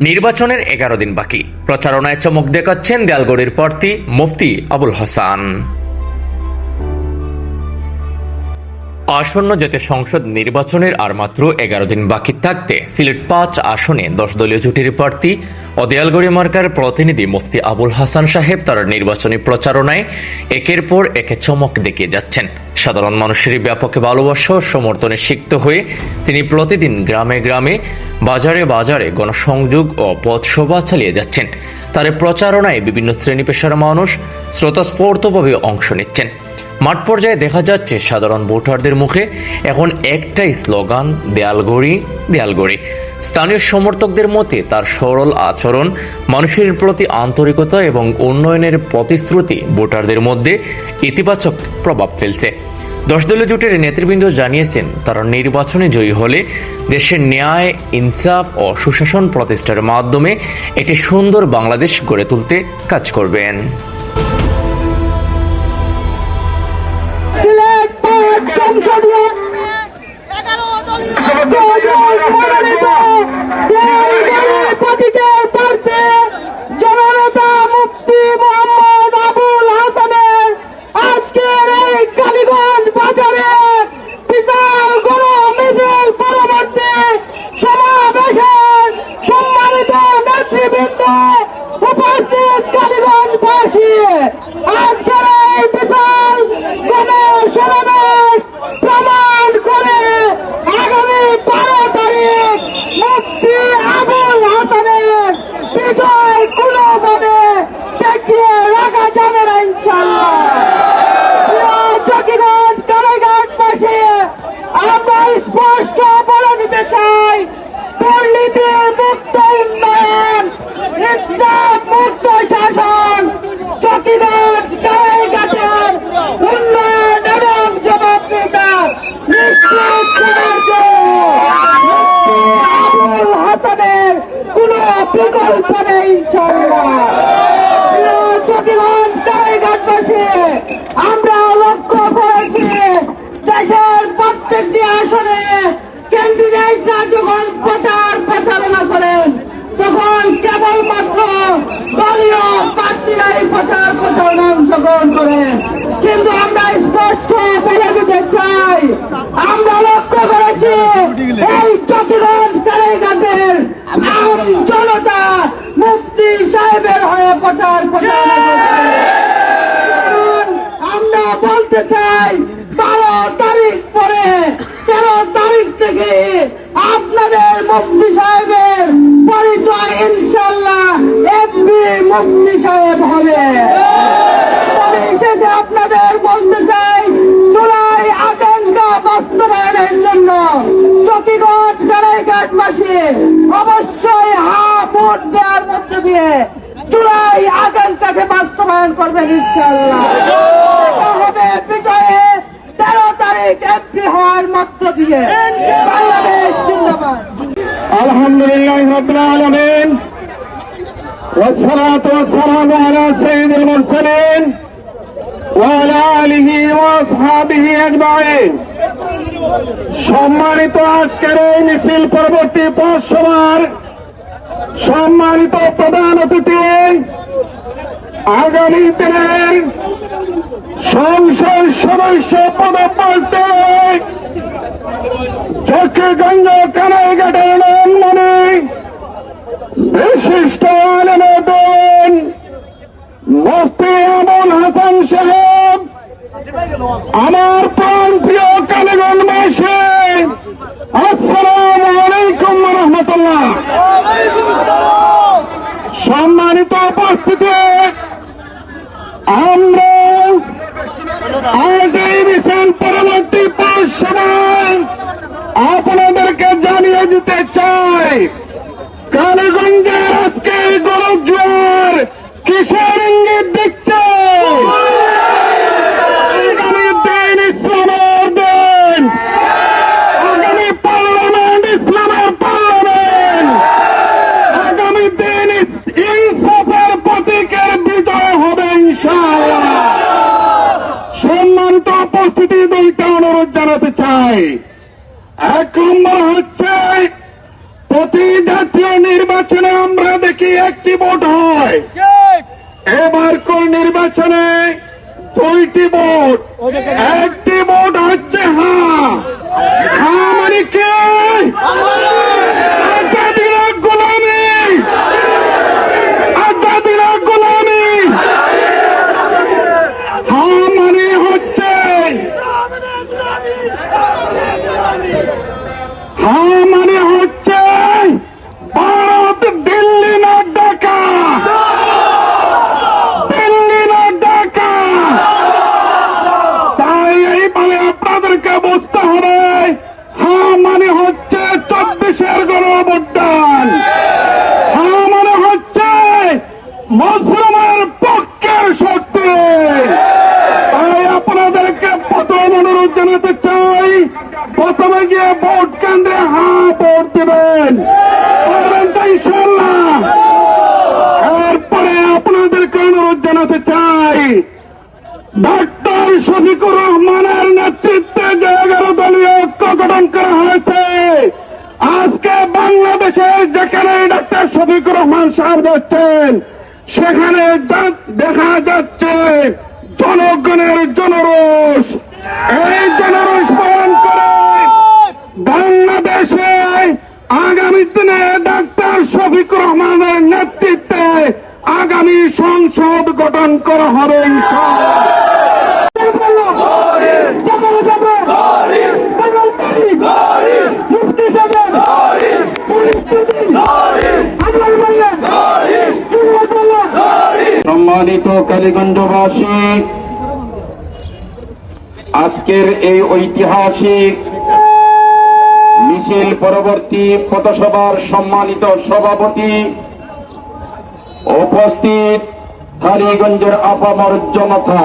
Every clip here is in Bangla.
নির্বাচনের এগারো দিন বাকি। প্রচারণায় চমক দেখাচ্ছেন দেয়ালগড়ির প্রার্থী মুফতি আবুল হাসান। আসন্ন জাতীয় সংসদ নির্বাচনের আর মাত্র এগারো দিন বাকি থাকতে সিলেট পাঁচ আসনে দশ দলীয় জুটির প্রার্থী ও দেয়ালগড়ি মার্কার প্রতিনিধি মুফতি আবুল হাসান সাহেব তার নির্বাচনী প্রচারণায় একের পর একে চমক দেখিয়ে যাচ্ছেন। সাধারণ মানুষের ব্যাপক ভালোবাসা ও সমর্থনে সিক্ত হয়ে তিনি প্রতিদিন গ্রামে গ্রামে, বাজারে বাজারে গণসংযোগ ও পথসভা চালিয়ে যাচ্ছেন। তার প্রচারণায় বিভিন্ন শ্রেণি পেশার মানুষ স্রোতস্ফূর্তভাবে অংশ নিচ্ছেন। মাঠ পর্যায়ে দেখা যাচ্ছে সাধারণ ভোটারদের মুখে এখন একটাই স্লোগান দেয়ালগড়ি দেয়ালগড়ি স্থানীয় সমর্থকদের মতে তার সরল আচরণ, মানুষের প্রতি আন্তরিকতা এবং উন্নয়নের প্রতিশ্রুতি ভোটারদের মধ্যে ইতিবাচক প্রভাব ফেলছে। দশ দলীয় জোটের নেতৃবৃন্দ জানিয়েছেন, তারা নির্বাচনে জয়ী হলে দেশের ন্যায়, ইনসাফ ও সুশাসন প্রতিষ্ঠার মাধ্যমে একটি সুন্দর বাংলাদেশ গড়ে তুলতে কাজ করবেন। এগারো দলীয় প্রতীকের প্রার্থী জননেতা মুফতি মোহাম্মদ আবুল হাসানের আজকের এই কালীগঞ্জ বাজারে বিশাল গণ মিছিল পরবর্তী সমাবেশের সম্মানিত নেতৃবৃন্দ উপস্থিত কালীগঞ্জবাসী আজকের এই বিশাল গণ সমাবেশ প্রমাণ করে আগামী বারো তারিখ মুফতি আবুল হাসানের বিজয় কোনোভাবে দেখিয়ে রাখা যাবে না ইনশাল্লাহ প্রিয় চকিগঞ্জ কারাইঘাট পাশে আমরা স্পষ্ট বলে দিতে চাই দুর্নীতি মুক্ত উন্নয়ন ইসলাম মুক্ত শাসন চকিগঞ্জ কারাইঘাটের উন্নয়ন এবং জবাবদিহিতা নিশ্চিত করেছে আবুল হাসানের কোন বিকল্প নেই ইনশাল্লাহ প্রিয় চকিগঞ্জ কারাইঘাটবাসী আমরা লক্ষ্য করেছি দেশের প্রত্যেকটি আসনে ক্যান্ডিডেটরা যখন প্রচার প্রচারণা করেন তখন কেবলমাত্র দলীয় প্রার্থীরাই প্রচার প্রচারণা অংশগ্রহণ করেন কিন্তু আমরা স্পষ্ট বলে দিতে চাই আমরা লক্ষ্য করেছি এই চকিগঞ্জ কারাইঘাটের আম জনতা মুফতি সাহেবের হয়ে প্রচার প্রচারণা করছে কারণ আমরা বলতে চাই বারো তারিখ পরে তেরো তারিখ থেকে আপনাদের মুফতি সাহেবের পরিচয় ইনশাল্লাহ এমপি মন্ত্রী সাহেব হবে। আপনাদের বলতে চাই, জুলাই আকাঙ্ক্ষা বাস্তবায়নের জন্য চকিগঞ্জ কারাইঘাটবাসী অবশ্যই হা ভোট দেওয়ার মধ্য দিয়ে চুলাই আকাঙ্ক্ষাকে বাস্তবায়ন করবেন ইনশাল্লাহ হবে বিজয়ে তেরো তারিখ এমপি হওয়ার মধ্য দিয়ে। বাংলাদেশ জিন্দাবাদ। আলহামদুলিল্লাহ والصلاة والسلام على سيد المرسلين وعلى آله وأصحابه أجمعين সম্মানিত আজকের এই মিছিল পরবর্তী পাঁচ সভার সম্মানিত প্রধান অতিথি আগামী দিনের সংসদ সদস্য পদপ্রার্থী চক্রগঞ্জ কানাইঘাটের নন্দনে বিশিষ্ট আমার প্রাণ প্রিয় কালীগঞ্জবাসী আসসালাম আলাইকুম রহমতুল্লাহ। সম্মানিত উপস্থিতি, আমরা আজ এই মিশন পরবর্তী পাঁচ সময় আপনাদেরকে জানিয়ে দিতে চাই কালীগঞ্জের আজকে গরব জোয়ার কিসের ইঙ্গিত দিচ্ছে আগামী দিন ইসলামের দিন আগামী পার্লামেন্ট ইসলামের পার্লামেন্ট আগামী দিন ইস- ইনসাফের প্রতীকের বিজয় হবে ইনশাআল্লাহ সম্মানিত উপস্থিতি দুইটা অনুরোধ চাই এক নম্বর হচ্ছে প্রতি জাতীয় নির্বাচনে আমরা দেখি একটি ভোট হয়। এবার কোন নির্বাচনে দুইটি ভোট? একটি ভোট হচ্ছে হ্যাঁ হ্যাঁ মানে কে আজাদিরা গোলামি আজাদিরা গোলামি হ্যাঁ মানে হচ্ছে হ্যাঁ মানে হচ্ছে ভারত দিল্লি না ঢাকা দিল্লি না ঢাকা তাই এইভাবে আপনাদেরকে বুঝতে হবে হ্যাঁ মানে হচ্ছে চব্বিশের গণভোটদান হ্যাঁ মানে হচ্ছে মুসলমানের পক্ষের শক্তি তাই আপনাদেরকে প্রথম অনুরোধ জানাতে চাই প্রথমে গিয়ে ভোট কেন্দ্রে হ্যাঁ ভোট দেবেন পারবেন তো ইনশাল্লাহ এরপরে আপনাদেরকে অনুরোধ জানাতে চাই। ডক্টর শফিকুর রহমানের নেতৃত্বে যে এগারো দলীয় ঐক্য গঠন করা হয়েছে, আজকে বাংলাদেশে যেখানে ডক্টর শফিকুর রহমান সাহেব যাচ্ছেন সেখানে দেখা যাচ্ছে, জনগণের জনরোষ। এই জনরোষ পালন করে বাংলাদেশে আগামী দিনে ডাক্তার শফিকুর রহমানের নেতৃত্বে আগামী সংসদ গঠন করা হবে সম্মানিত কালীগঞ্জবাসী, আজকের এই ঐতিহাসিক মিছিল পরবর্তী পথসভার সম্মানিত সভাপতি উপস্থিত কালীগঞ্জের আপামর জনতা।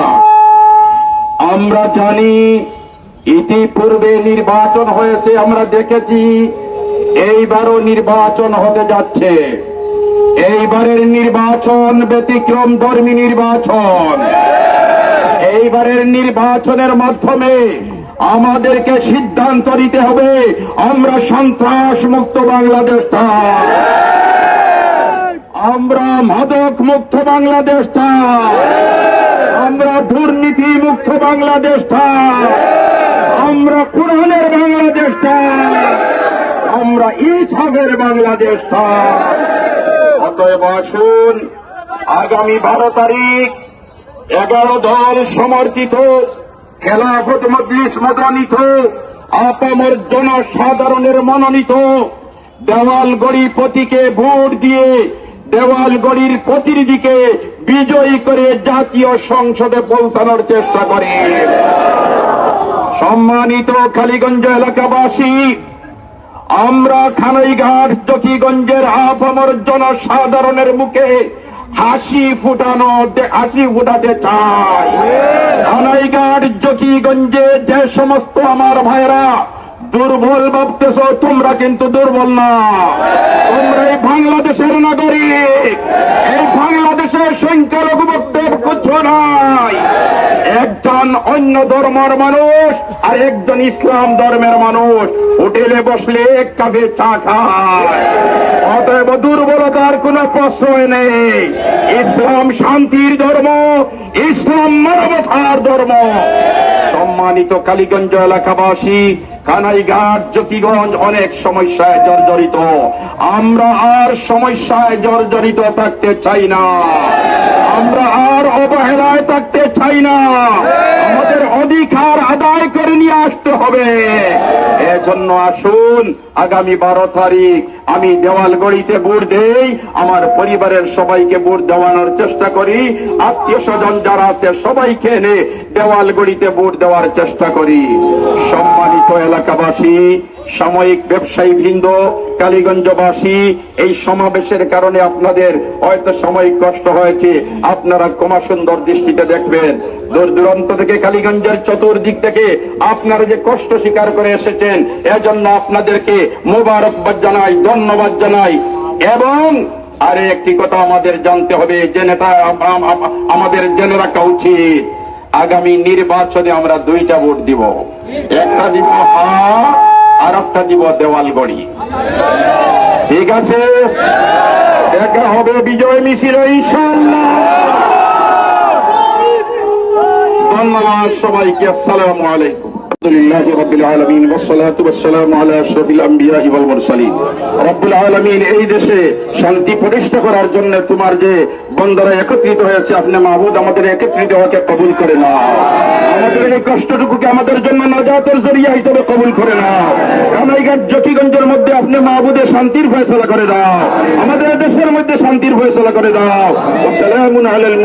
আমরা জানি ইতিপূর্বে নির্বাচন হয়েছে, আমরা দেখেছি এইবারও নির্বাচন হতে যাচ্ছে। এইবারের নির্বাচন ব্যতিক্রম ধর্মী নির্বাচন। এইবারের নির্বাচনের মাধ্যমে আমাদেরকে সিদ্ধান্ত নিতে হবে, আমরা সন্ত্রাস মুক্ত বাংলাদেশ। আমরা মাদক মুক্ত বাংলাদেশ। আমরা দুর্নীতি মুক্ত বাংলাদেশ। আমরা কোরআনের বাংলাদেশ। আমরা ইসহাবের বাংলাদেশ। অতএব আসুন, আগামী বারো তারিখ এগারো দল সমর্থিত, খেলাফত মজলিস মনোনীত, আপামর জনসাধারণের মনোনীত, দেওয়ালগড়ি প্রতীকে ভোট দিয়ে দেওয়ালগড়ির প্রতিনিধিকে বিজয়ী করে জাতীয় সংসদে পৌঁছানোর চেষ্টা করে। সম্মানিত খালিগঞ্জ এলাকাবাসী আমরা খানাইঘাট চকিগঞ্জের আপামর জনসাধারণের মুখে হাসি ফুটানো হাসি ফুটাতে চাই। খানাইঘাট চকিগঞ্জে যে সমস্ত আমার ভাইরা দুর্বল ভাবতেছ, তোমরা কিন্তু দুর্বল না। তোমরা এই বাংলাদেশের নাগরিক। এই বাংলাদেশের সংখ্যালঘু বক্তব্য কিছু নাই। একজন অন্য ধর্মের মানুষ আর একজন ইসলাম ধর্মের মানুষ। হোটেলে বসলে এক কাপে চা খায়। অতএব দুর্বলতার কোন প্রশ্রয় নেই। ইসলাম শান্তির ধর্ম, ইসলাম মানবতার ধর্ম। সম্মানিত কালীগঞ্জ এলাকাবাসী কানাইঘাট, জ্যোতিগঞ্জ অনেক সমস্যায় জর্জরিত। আমরা আর সমস্যায় জর্জরিত থাকতে চাই না। আমরা আর অবহেলায় থাকতে চাই না। আমাদের অধিকার আদায় করে নিয়ে আসতে হবে। এজন্য আসুন, আগামী বারো তারিখ আমি দেওয়াল গড়িতে ভোট দেই, আমার পরিবারের সবাইকে ভোট দেওয়ানোর চেষ্টা করি, আত্মীয় স্বজন যারা আছে সবাইকে এনে দেওয়াল গড়িতে ভোট দেওয়ার চেষ্টা করি। সম্মানিত এলাকাবাসী সাময়িক ব্যবসায়ী বৃন্দ কালীগঞ্জবাসী, এই সমাবেশের কারণে আপনাদের হয়তো সাময়িক কষ্ট হয়েছে। আপনারা কমা সুন্দর দৃষ্টিতে দেখবেন। দূর দূরান্ত থেকে কালীগঞ্জের চতুর্দিক থেকে আপনারা যে কষ্ট স্বীকার করে এসেছেন, এজন্য আপনাদেরকে মোবারকবাদ জানাই, ধন্যবাদ জানাই। এবং আরে একটি কথা আমাদের জানতে হবে, যে নেতা, আম- আম- আমাদের জেনে রাখা উচিত, আগামী নির্বাচনে আমরা দুইটা ভোট দিব। একটা দিব হা আর একটা দিব দেওয়ালগড়ি ঠিক আছে? একা হবে বিজয় মিছিল ধন্যবাদ সবাইকে আসসালামু আলাইকুম। মাহবুদ জকিগঞ্জের মধ্যে আপনি মাহবুদের শান্তির ফয়সালা করে দাও। আমাদের দেশের মধ্যে শান্তির ফয়সালা করে দাও। ওয়াসসালামু আলাল